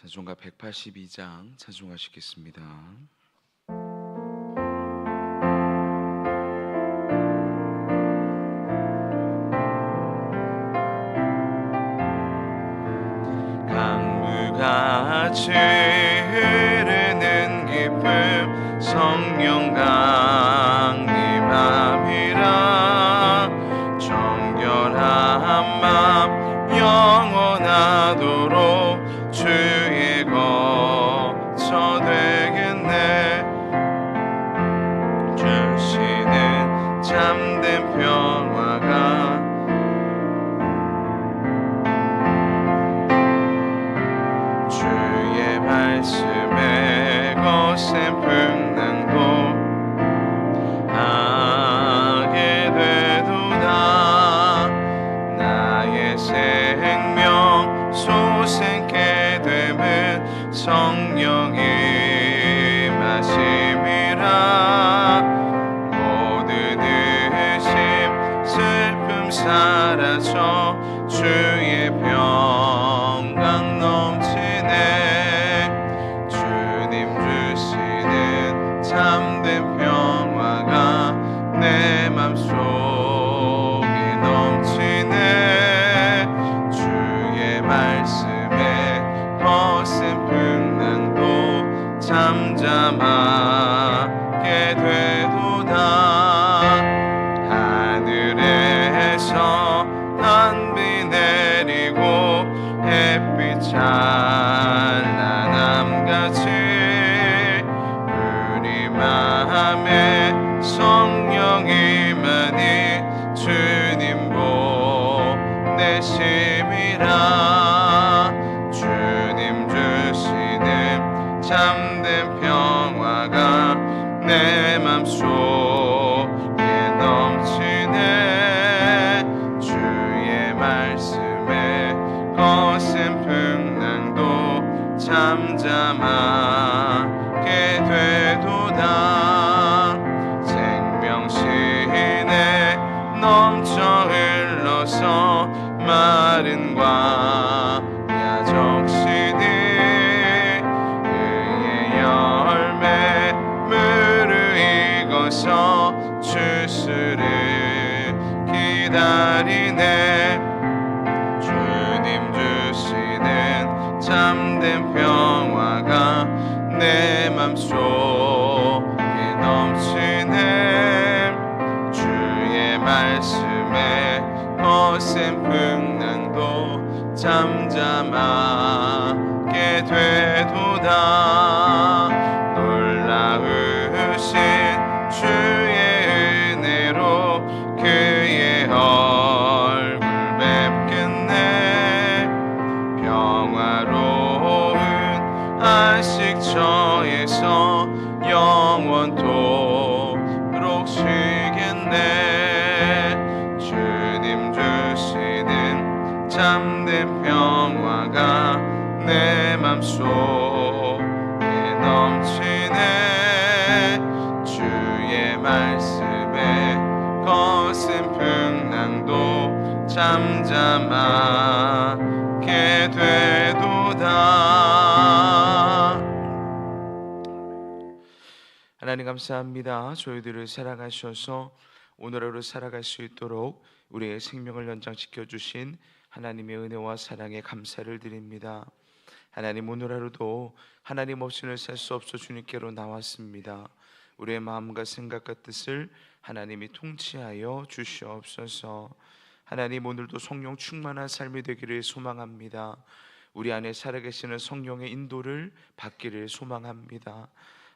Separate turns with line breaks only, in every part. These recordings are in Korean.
찬송가 182장 찬송하시겠습니다. 강물같이 흐르는 기쁨 성령 강 풍랑 감사합니다. 저희들을 사랑하셔서 오늘 하루 살아갈 수 있도록 우리의 생명을 연장시켜 주신 하나님의 은혜와 사랑에 감사를 드립니다. 하나님 오늘 하루도 하나님 없이는 살 수 없어 주님께로 나왔습니다. 우리의 마음과 생각과 뜻을 하나님이 통치하여 주시옵소서. 하나님 오늘도 성령 충만한 삶이 되기를 소망합니다. 우리 안에 살아계시는 성령의 인도를 받기를 소망합니다.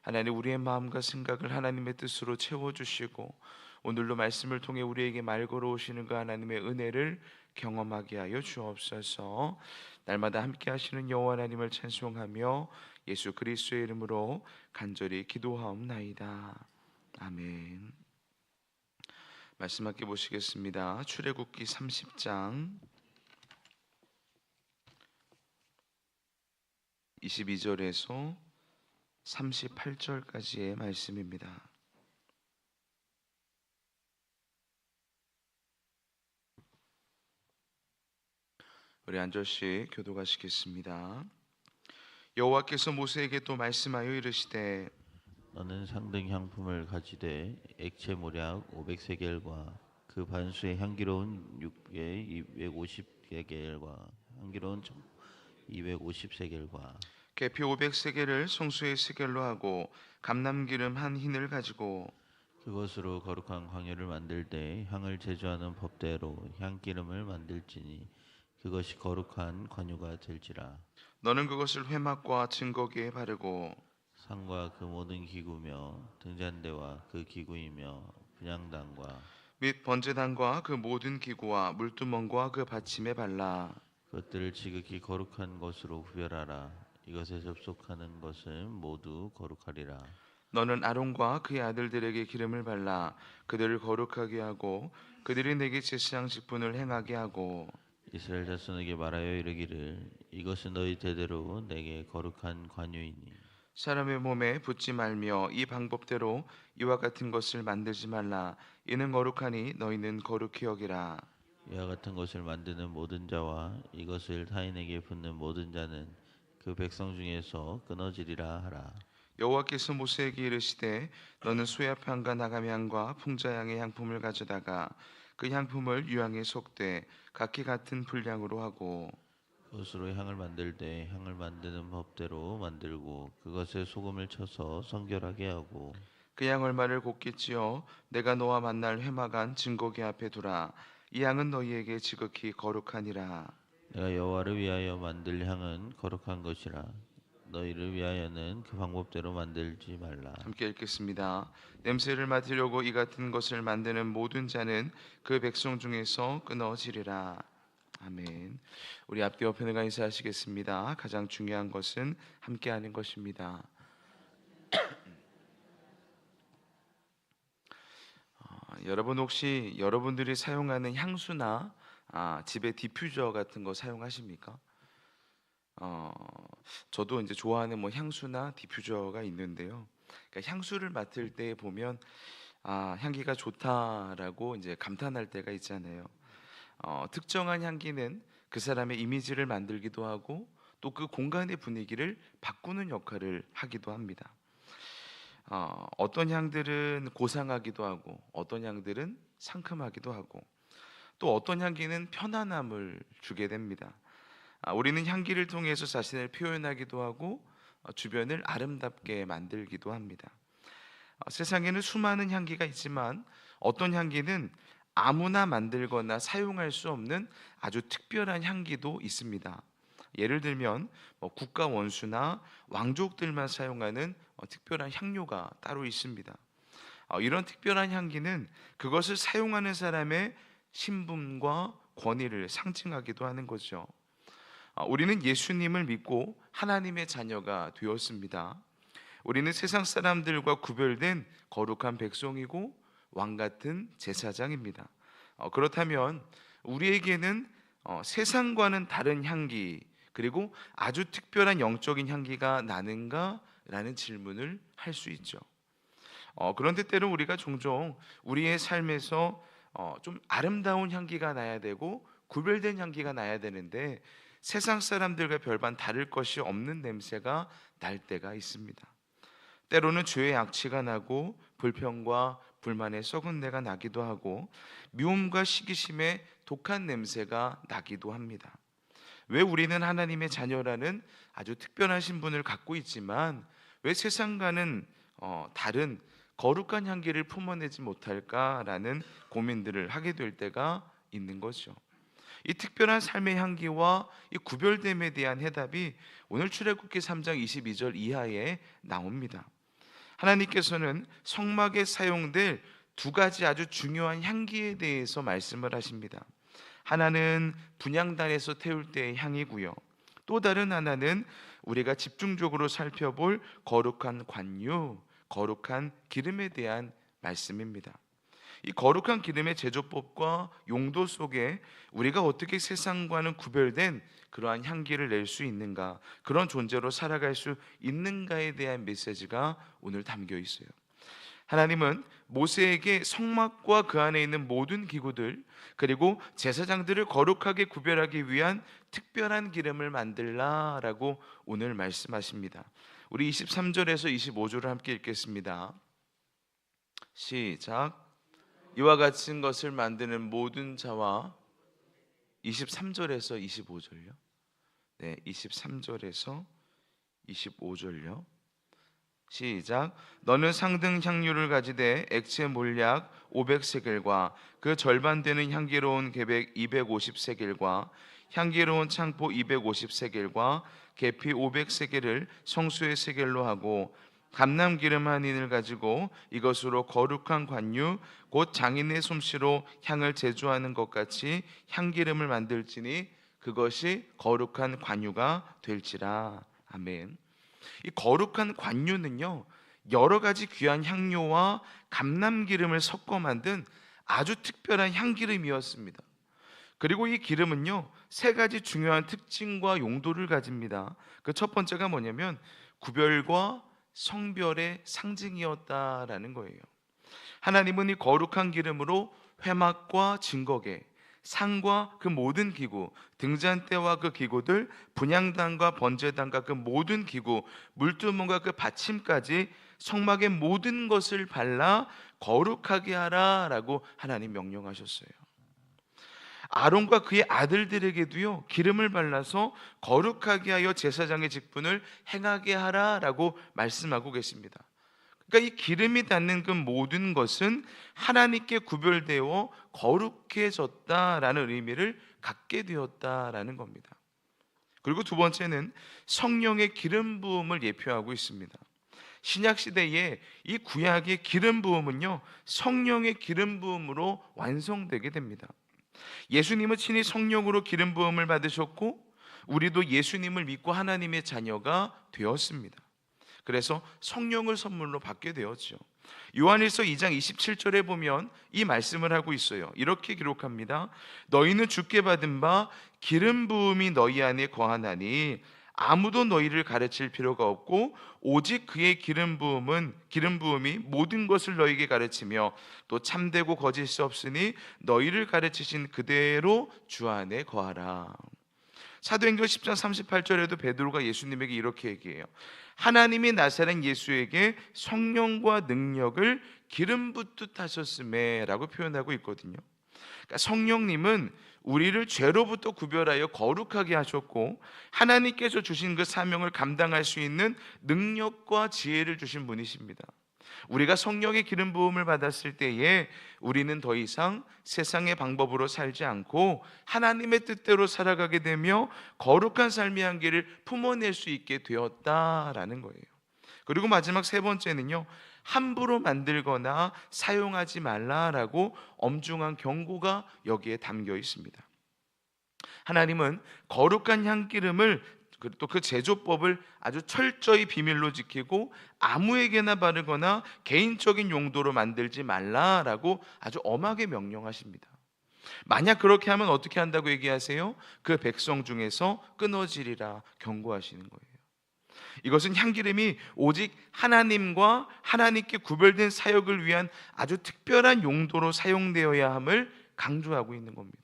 하나님 우리의 마음과 생각을 하나님의 뜻으로 채워 주시고 오늘도 말씀을 통해 우리에게 말 걸어오시는 그 하나님의 은혜를 경험하게 하여 주옵소서. 날마다 함께 하시는 여호와 하나님을 찬송하며 예수 그리스도의 이름으로 간절히 기도하옵나이다. 아멘. 말씀 함께 보시겠습니다. 출애굽기 30장 22절에서 38절까지의 말씀입니다. 우리 한 절씩 교도하시겠습니다. 여호와께서 모세에게 또 말씀하여 이르시되
너는 상등 향품을 가지되 액체 모략 500세겔과 그 반수의 향기로운 육에 250세겔과 향기로운 250세겔과
계피 500세겔을 성수의 세겔로 하고 감남기름 한 흰을 가지고
그것으로 거룩한 광야를 만들 때 향을 제조하는 법대로 향기름을 만들지니 그것이 거룩한 관유가 될지라.
너는 그것을 회막과 증거기에 바르고
상과 그 모든 기구며 등잔대와 그 기구이며 분향단과
및 번제단과 그 모든 기구와 물두멍과 그 받침에 발라
그것들을 지극히 거룩한 것으로 구별하라 이것에 접속하는 것은 모두 거룩하리라.
너는 아론과 그의 아들들에게 기름을 발라 그들을 거룩하게 하고 그들이 내게 제사장 직분을 행하게 하고
이스라엘 자손에게 말하여 이르기를 이것은 너희 대대로 내게 거룩한 관유이니.
사람의 몸에 붙지 말며 이 방법대로 이와 같은 것을 만들지 말라. 이는 거룩하니 너희는 거룩히 여기라.
이와 같은 것을 만드는 모든 자와 이것을 타인에게 붓는 모든 자는 그 백성 중에서 끊어지리라 하라.
여호와께서 모세에게 이르시되 너는 수야향과 나감향과 풍자향의 향품을 가져다가 그 향품을 유향에 속되 각기 같은 분량으로 하고
그것으로 향을 만들 때 향을 만드는 법대로 만들고 그것에 소금을 쳐서 성결하게 하고
그양 얼마를 곱게 찌어 내가 너와 만날 회막안 증거기 앞에 두라. 이 양은 너희에게 지극히 거룩하니라
내가 여호와를 위하여 만들 향은 거룩한 것이라. 너희를 위하여는 그 방법대로 만들지 말라.
함께 읽겠습니다. 냄새를 맡으려고 이 같은 것을 만드는 모든 자는 그 백성 중에서 끊어지리라. 아멘. 우리 앞뒤 옆에가 인사하시겠습니다. 가장 중요한 것은 함께하는 것입니다. 어, 여러분 혹시 여러분들이 사용하는 향수나 아, 집에 디퓨저 같은 거 사용하십니까? 어, 저도 이제 좋아하는 뭐 향수나 디퓨저가 있는데요. 그러니까 향수를 맡을 때 보면 아, 향기가 좋다라고 이제 감탄할 때가 있잖아요. 어, 특정한 향기는 그 사람의 이미지를 만들기도 하고 또 그 공간의 분위기를 바꾸는 역할을 하기도 합니다. 어, 어떤 향들은 고상하기도 하고 어떤 향들은 상큼하기도 하고 또 어떤 향기는 편안함을 주게 됩니다. 아, 우리는 향기를 통해서 자신을 표현하기도 하고 어, 주변을 아름답게 만들기도 합니다. 어, 세상에는 수많은 향기가 있지만 어떤 향기는 아무나 만들거나 사용할 수 없는 아주 특별한 향기도 있습니다. 예를 들면 뭐 국가 원수나 왕족들만 사용하는 어, 특별한 향료가 따로 있습니다. 어, 이런 특별한 향기는 그것을 사용하는 사람의 신분과 권위를 상징하기도 하는 거죠. 어, 우리는 예수님을 믿고 하나님의 자녀가 되었습니다. 우리는 세상 사람들과 구별된 거룩한 백성이고 왕 같은 제사장입니다. 어, 그렇다면 우리에게는 어, 세상과는 다른 향기 그리고 아주 특별한 영적인 향기가 나는가라는 질문을 할 수 있죠. 어, 그런데 때로 우리가 종종 우리의 삶에서 어, 좀 아름다운 향기가 나야 되고 구별된 향기가 나야 되는데 세상 사람들과 별반 다를 것이 없는 냄새가 날 때가 있습니다. 때로는 죄의 악취가 나고 불평과 불만의 썩은 내가 나기도 하고 미움과 시기심의 독한 냄새가 나기도 합니다. 왜 우리는 하나님의 자녀라는 아주 특별한 신분을 갖고 있지만 왜 세상과는 어, 다른 거룩한 향기를 품어내지 못할까라는 고민들을 하게 될 때가 있는 거죠. 이 특별한 삶의 향기와 이 구별됨에 대한 해답이 오늘 출애굽기 3장 22절 이하에 나옵니다. 하나님께서는 성막에 사용될 두 가지 아주 중요한 향기에 대해서 말씀을 하십니다. 하나는 분향단에서 태울 때의 향이고요. 또 다른 하나는 우리가 집중적으로 살펴볼 거룩한 관유, 거룩한 기름에 대한 말씀입니다. 이 거룩한 기름의 제조법과 용도 속에 우리가 어떻게 세상과는 구별된 그러한 향기를 낼 수 있는가, 그런 존재로 살아갈 수 있는가에 대한 메시지가 오늘 담겨 있어요. 하나님은 모세에게 성막과 그 안에 있는 모든 기구들 그리고 제사장들을 거룩하게 구별하기 위한 특별한 기름을 만들라라고 오늘 말씀하십니다. 우리 23절에서 25절을 함께 읽겠습니다. 시작. 이와 같은 것을 만드는 모든 자와 23절에서 25절요. 네, 23절에서 25절요. 시작. 너는 상등 향유를 가지되 액체 몰약 500세겔과 그 절반 되는 향기로운 계백 250세겔과 향기로운 창포 250세겔과 계피 500세겔을 성수의 세겔로 하고 감람 기름 한 인을 가지고 이것으로 거룩한 관유 곧 장인의 솜씨로 향을 제조하는 것 같이 향기름을 만들지니 그것이 거룩한 관유가 될지라 아멘. 이 거룩한 관유는요 여러 가지 귀한 향료와 감람 기름을 섞어 만든 아주 특별한 향기름이었습니다. 그리고 이 기름은요 세 가지 중요한 특징과 용도를 가집니다. 그 첫 번째가 뭐냐면 구별과 성별의 상징이었다라는 거예요. 하나님은 이 거룩한 기름으로 회막과 증거계, 상과 그 모든 기구, 등잔대와 그 기구들, 분향단과 번제단과 그 모든 기구, 물두멍과 그 받침까지 성막의 모든 것을 발라 거룩하게 하라라고 하나님 명령하셨어요. 아론과 그의 아들들에게도요 기름을 발라서 거룩하게 하여 제사장의 직분을 행하게 하라라고 말씀하고 계십니다. 그러니까 이 기름이 닿는 그 모든 것은 하나님께 구별되어 거룩해졌다라는 의미를 갖게 되었다라는 겁니다. 그리고 두 번째는 성령의 기름 부음을 예표하고 있습니다. 신약 시대에 이 구약의 기름 부음은요 성령의 기름 부음으로 완성되게 됩니다. 예수님은 친히 성령으로 기름 부음을 받으셨고 우리도 예수님을 믿고 하나님의 자녀가 되었습니다. 그래서 성령을 선물로 받게 되었죠. 요한일서 2장 27절에 보면 이 말씀을 하고 있어요. 이렇게 기록합니다. 너희는 주께 받은 바 기름 부음이 너희 안에 거하나니 아무도 너희를 가르칠 필요가 없고 오직 그의 기름 부음은 기름 부음이 모든 것을 너희에게 가르치며 또 참되고 거짓이 없으니 너희를 가르치신 그대로 주 안에 거하라. 사도행전 10장 38절에도 베드로가 예수님에게 이렇게 얘기해요. 하나님이 나사렛 예수에게 성령과 능력을 기름 붓듯 하셨음에라고 표현하고 있거든요. 그러니까 성령님은 우리를 죄로부터 구별하여 거룩하게 하셨고 하나님께서 주신 그 사명을 감당할 수 있는 능력과 지혜를 주신 분이십니다. 우리가 성령의 기름 부음을 받았을 때에 우리는 더 이상 세상의 방법으로 살지 않고 하나님의 뜻대로 살아가게 되며 거룩한 삶의 한계를 품어낼 수 있게 되었다라는 거예요. 그리고 마지막 세 번째는요. 함부로 만들거나 사용하지 말라라고 엄중한 경고가 여기에 담겨 있습니다. 하나님은 거룩한 향기름을 또그 제조법을 아주 철저히 비밀로 지키고 아무에게나 바르거나 개인적인 용도로 만들지 말라라고 아주 엄하게 명령하십니다. 만약 그렇게 하면 어떻게 한다고 얘기하세요? 그 백성 중에서 끊어지리라 경고하시는 거예요. 이것은 향기름이 오직 하나님과 하나님께 구별된 사역을 위한 아주 특별한 용도로 사용되어야 함을 강조하고 있는 겁니다.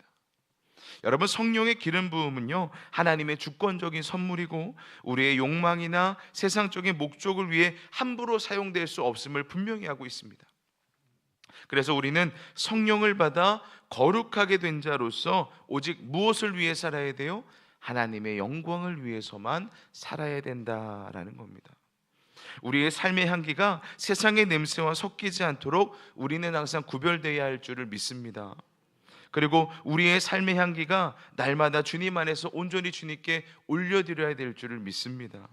여러분 성령의 기름 부음은요 하나님의 주권적인 선물이고 우리의 욕망이나 세상적인 목적을 위해 함부로 사용될 수 없음을 분명히 하고 있습니다. 그래서 우리는 성령을 받아 거룩하게 된 자로서 오직 무엇을 위해 살아야 돼요? 하나님의 영광을 위해서만 살아야 된다라는 겁니다. 우리의 삶의 향기가 세상의 냄새와 섞이지 않도록 우리는 항상 구별되어야 할 줄을 믿습니다. 그리고 우리의 삶의 향기가 날마다 주님 안에서 온전히 주님께 올려드려야 될 줄을 믿습니다.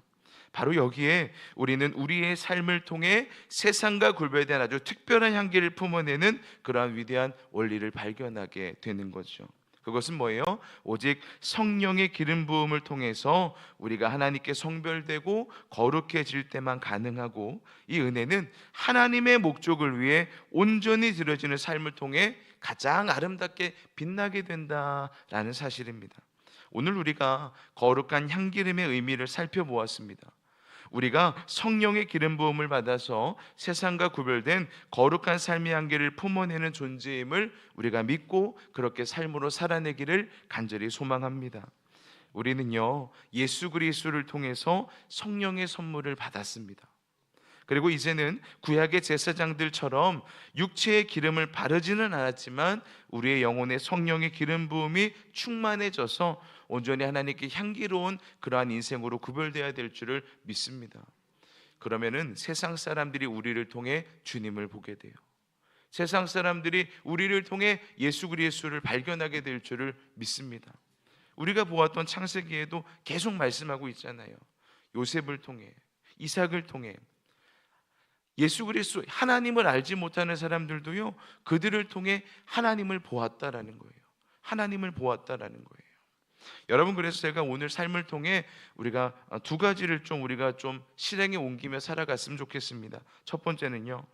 바로 여기에 우리는 우리의 삶을 통해 세상과 구별된 아주 특별한 향기를 품어내는 그러한 위대한 원리를 발견하게 되는 거죠. 그것은 뭐예요? 오직 성령의 기름 부음을 통해서 우리가 하나님께 성별되고 거룩해질 때만 가능하고 이 은혜는 하나님의 목적을 위해 온전히 드려지는 삶을 통해 가장 아름답게 빛나게 된다라는 사실입니다. 오늘 우리가 거룩한 향기름의 의미를 살펴보았습니다. 우리가 성령의 기름 부음을 받아서 세상과 구별된 거룩한 삶의 한계를 품어내는 존재임을 우리가 믿고 그렇게 삶으로 살아내기를 간절히 소망합니다. 우리는요 예수 그리스도를 통해서 성령의 선물을 받았습니다. 그리고 이제는 구약의 제사장들처럼 육체의 기름을 바르지는 않았지만 우리의 영혼의 성령의 기름 부음이 충만해져서 온전히 하나님께 향기로운 그러한 인생으로 구별되어야 될 줄을 믿습니다. 그러면은 세상 사람들이 우리를 통해 주님을 보게 돼요. 세상 사람들이 우리를 통해 예수 그리스도를 발견하게 될 줄을 믿습니다. 우리가 보았던 창세기에도 계속 말씀하고 있잖아요. 요셉을 통해 이삭을 통해 예수 그리스도 하나님을 알지 못하는 사람들도요. 그들을 통해 하나님을 보았다라는 거예요. 하나님을 보았다라는 거예요. 여러분 그래서 제가 오늘 삶을 통해 우리가 두 가지를 좀 우리가 좀 실행에 옮기며 살아갔으면 좋겠습니다. 첫 번째는요.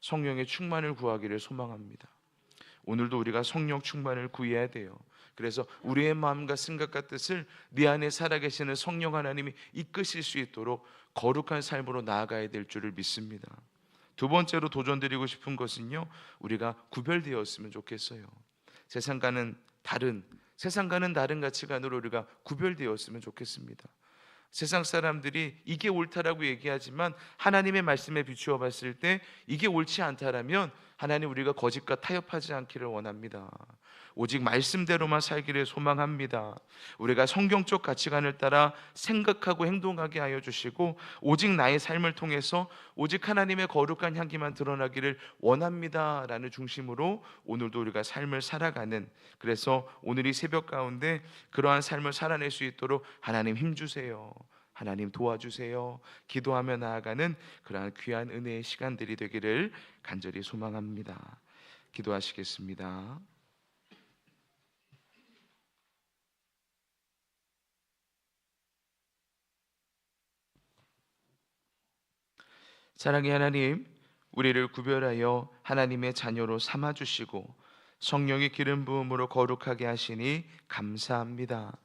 성령의 충만을 구하기를 소망합니다. 오늘도 우리가 성령 충만을 구해야 돼요. 그래서 우리의 마음과 생각과 뜻을 네 안에 살아계시는 성령 하나님이 이끄실 수 있도록 거룩한 삶으로 나아가야 될 줄을 믿습니다. 두 번째로 도전드리고 싶은 것은요, 우리가 구별되었으면 좋겠어요. 세상과는 다른 세상과는 다른 가치관으로 우리가 구별되었으면 좋겠습니다. 세상 사람들이 이게 옳다라고 얘기하지만 하나님의 말씀에 비추어 봤을 때 이게 옳지 않다라면 하나님 우리가 거짓과 타협하지 않기를 원합니다. 오직 말씀대로만 살기를 소망합니다. 우리가 성경적 가치관을 따라 생각하고 행동하게 하여 주시고 오직 나의 삶을 통해서 오직 하나님의 거룩한 향기만 드러나기를 원합니다라는 중심으로 오늘도 우리가 삶을 살아가는 그래서 오늘 이 새벽 가운데 그러한 삶을 살아낼 수 있도록 하나님 힘 주세요. 하나님 도와주세요. 기도하며 나아가는 그러한 귀한 은혜의 시간들이 되기를 간절히 소망합니다. 기도하시겠습니다. 사랑의 하나님, 우리를 구별하여 하나님의 자녀로 삼아 주시고 성령의 기름 부음으로 거룩하게 하시니 감사합니다.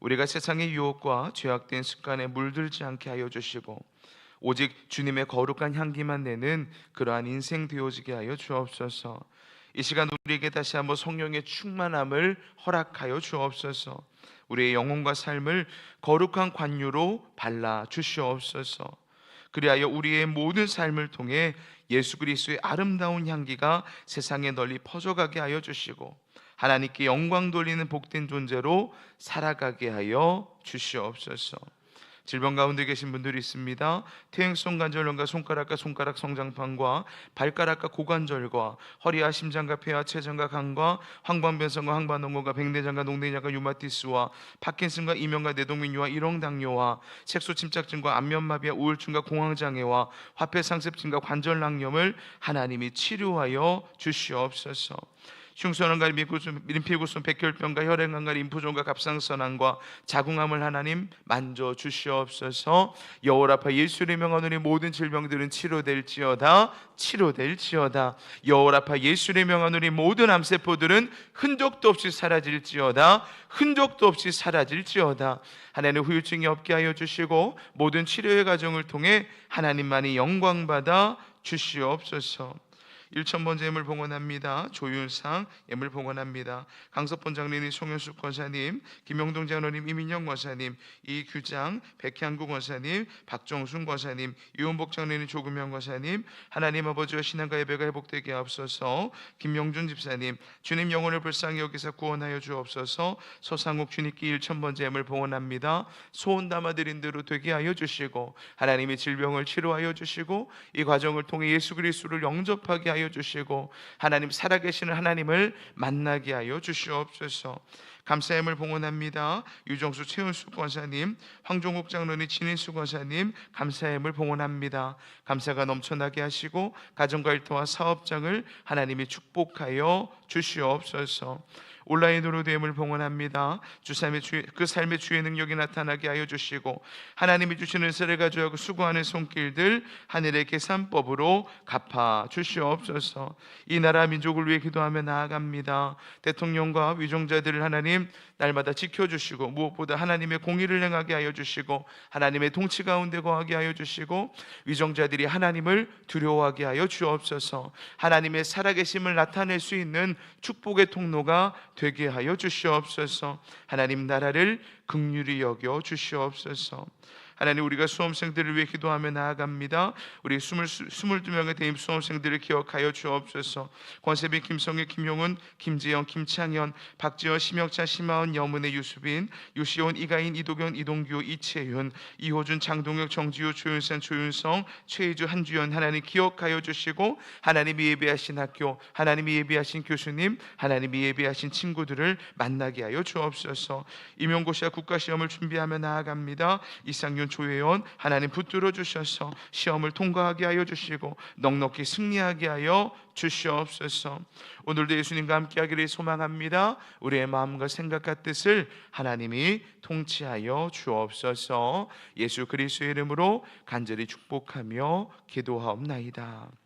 우리가 세상의 유혹과 죄악된 습관에 물들지 않게 하여 주시고 오직 주님의 거룩한 향기만 내는 그러한 인생 되어지게 하여 주옵소서. 이 시간 우리에게 다시 한번 성령의 충만함을 허락하여 주옵소서. 우리의 영혼과 삶을 거룩한 관유로 발라 주시옵소서. 그리하여 우리의 모든 삶을 통해 예수 그리스도의 아름다운 향기가 세상에 널리 퍼져가게 하여 주시고 하나님께 영광 돌리는 복된 존재로 살아가게 하여 주시옵소서. 질병 가운데 계신 분들이 있습니다. 퇴행성 관절염과 손가락과 손가락 성장판과 발가락과 고관절과 허리와 심장과 폐와 췌장과 간과 황반변성과 황반농고가 백내장과 농내장과 유마티스와 파킨슨과 이명과 뇌동맥류와 일형당뇨와 색소 침착증과 안면마비와 우울증과 공황장애와 화폐상습증과 관절낭염을 하나님이 치료하여 주시옵소서. 미구순, 림피구순, 백혈병과 혈액암과 림프종과 갑상선암과 자궁암을 하나님 만져 주시옵소서. 여호라파 예수의 명하노니 모든 질병들은 치료될지어다 치료될지어다. 여호라파 예수의 명하노니 모든 암세포들은 흔적도 없이 사라질지어다 흔적도 없이 사라질지어다. 하나님 후유증이 없게 하여 주시고 모든 치료의 과정을 통해 하나님만이 영광 받아 주시옵소서. 1천번 예물 봉헌합니다. 조윤상 예물 봉헌합니다. 강석본 장로님, 송현숙 권사님, 김영동 장로님, 이민영 권사님, 이규장, 백향구 권사님, 박정순 권사님, 유원복 장로님, 조금영 권사님, 하나님 아버지와 신앙과 예배가 회복되게 하옵소서. 김영준 집사님, 주님 영혼을 불쌍히 여기서 구원하여 주옵소서. 서상욱 주님께 1천번 예물 봉헌합니다. 소원 담아드린 대로 되게 하여 주시고 하나님의 질병을 치료하여 주시고 이 과정을 통해 예수 그리스도를 영접하게 하여 주시고 하나님 살아계시는 하나님을 만나게 하여 주시옵소서. 감사함을 봉헌합니다. 유정수 최은수 권사님, 황종국 장로님, 진인수 권사님 감사함을 봉헌합니다. 감사가 넘쳐나게 하시고 가정과 일터와 사업장을 하나님이 축복하여 주시옵소서. 온라인으로 됨을 봉헌합니다. 주 삶의 주, 그 삶의 주의 능력이 나타나게 하여 주시고 하나님이 주시는 은혜를 가져가고 수고하는 손길들 하늘의 계산법으로 갚아 주시옵소서. 이 나라 민족을 위해 기도하며 나아갑니다. 대통령과 위종자들을 하나님 날마다 지켜주시고 무엇보다 하나님의 공의를 행하게 하여 주시고 하나님의 통치 가운데 거하게 하여 주시고 위정자들이 하나님을 두려워하게 하여 주옵소서 하나님의 살아계심을 나타낼 수 있는 축복의 통로가 되게 하여 주시옵소서. 하나님 나라를 극률히 여겨 주시옵소서 하나님 우리가 수험생들을 위해 기도하며 나아갑니다. 우리 20, 22명의 대입 수험생들을 기억하여 주옵소서. 권세빈, 김성희, 김용훈, 김지영, 김창현, 박지현, 심혁찬, 심하은, 여문의 유수빈, 유시온, 이가인, 이도견, 이동규, 이채윤, 이호준, 장동혁, 정지우, 조윤선, 조윤성, 최희주, 한주연 하나님 기억하여 주시고 하나님이 예비하신 학교, 하나님이 예비하신 교수님, 하나님이 예비하신 친구들을 만나게 하여 주옵소서. 임용고시와 국가시험을 준비하며 나아갑니다. 이상윤, 조혜원 하나님 붙들어 주셔서 시험을 통과하게 하여 주시고 넉넉히 승리하게 하여 주시옵소서. 오늘도 예수님과 함께하기를 소망합니다. 우리의 마음과 생각과 뜻을 하나님이 통치하여 주옵소서. 예수 그리스도의 이름으로 간절히 축복하며 기도하옵나이다.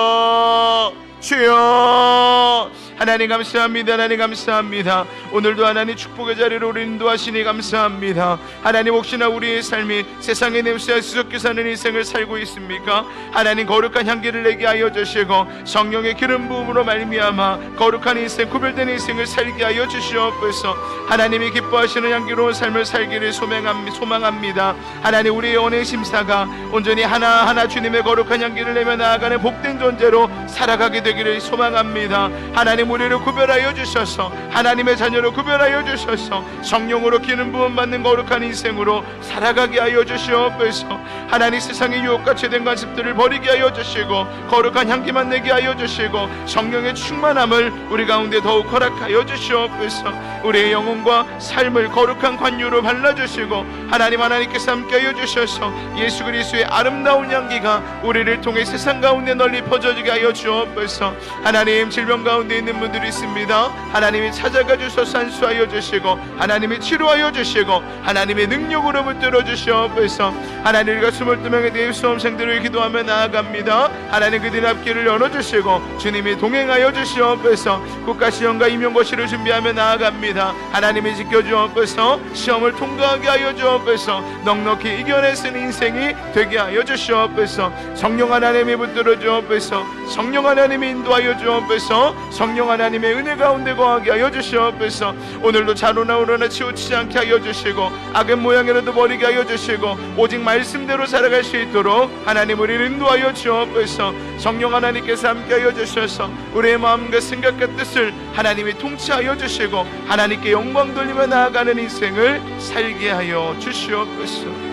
주여. 하나님 감사합니다. 하나님 감사합니다. 오늘도 하나님 축복의 자리로 우리 인도하시니 감사합니다. 하나님 혹시나 우리의 삶이 세상의 냄새와 수석기 사는 인생을 살고 있습니까? 하나님 거룩한 향기를 내게 하여 주시고 성령의 기름 부음으로 말미암아 거룩한 인생 구별된 인생을 살게 하여 주시옵소서. 하나님이 기뻐하시는 향기로운 삶을 살기를 소망합- 소망합니다. 하나님 우리의 연애 심사가 온전히 하나하나 주님의 거룩한 향기를 내며 나아가는 복된 존 재로 살아가게 되기를 소망합니다. 하나님 우리를 구별하여 주셔서 하나님의 자녀로 구별하여 주셔서 성령으로 기름 부음 받는 거룩한 인생으로 살아가게 하여 주시옵소서. 하나님 세상의 유혹과 죄된 관습들을 버리게 하여 주시고 거룩한 향기만 내게 하여 주시고 성령의 충만함을 우리 가운데 더욱 허락하여 주시옵소서. 우리의 영혼과 삶을 거룩한 관유로 발라 주시고 하나님 하나님께서 함께 하여 주셔서 예수 그리스도의 아름다운 향기가 우리를 통해 세상 가운데 널리 퍼져 지게 하여 주옵소서. 하나님 질병 가운데 있는 분들이 있습니다. 하나님이 찾아가 주셔서 안수하여 주시고 하나님이 치료하여 주시고 하나님의 능력으로 붙들어 주시옵소서. 하나님 우리가 22명의 대입 수험생들을 기도하며 나아갑니다. 하나님 그들 앞길을 열어주시고 주님이 동행하여 주시옵소서. 국가 시험과 임용고시를 준비하며 나아갑니다. 하나님이 지켜주옵소서. 시험을 통과하게 하여 주옵소서. 넉넉히 이겨내 쓴 인생이 되게 하여 주시옵소서. 성령 하나님이 붙들어 주옵소서. 성령 하나님이 인도하여 주옵소서. 성령 하나님의 은혜 가운데 거하게 하여 주시옵소서. 오늘도 자로나 우러나 치우치지 않게 하여 주시고 악의 모양이라도 버리게 하여 주시고 오직 말씀대로 살아갈 수 있도록 하나님 우리를 인도하여 주옵소서. 성령 하나님께서 함께 하여 주셔서 우리의 마음과 생각과 뜻을 하나님이 통치하여 주시고 하나님께 영광 돌리며 나아가는 인생을 살게 하여 주시옵소서.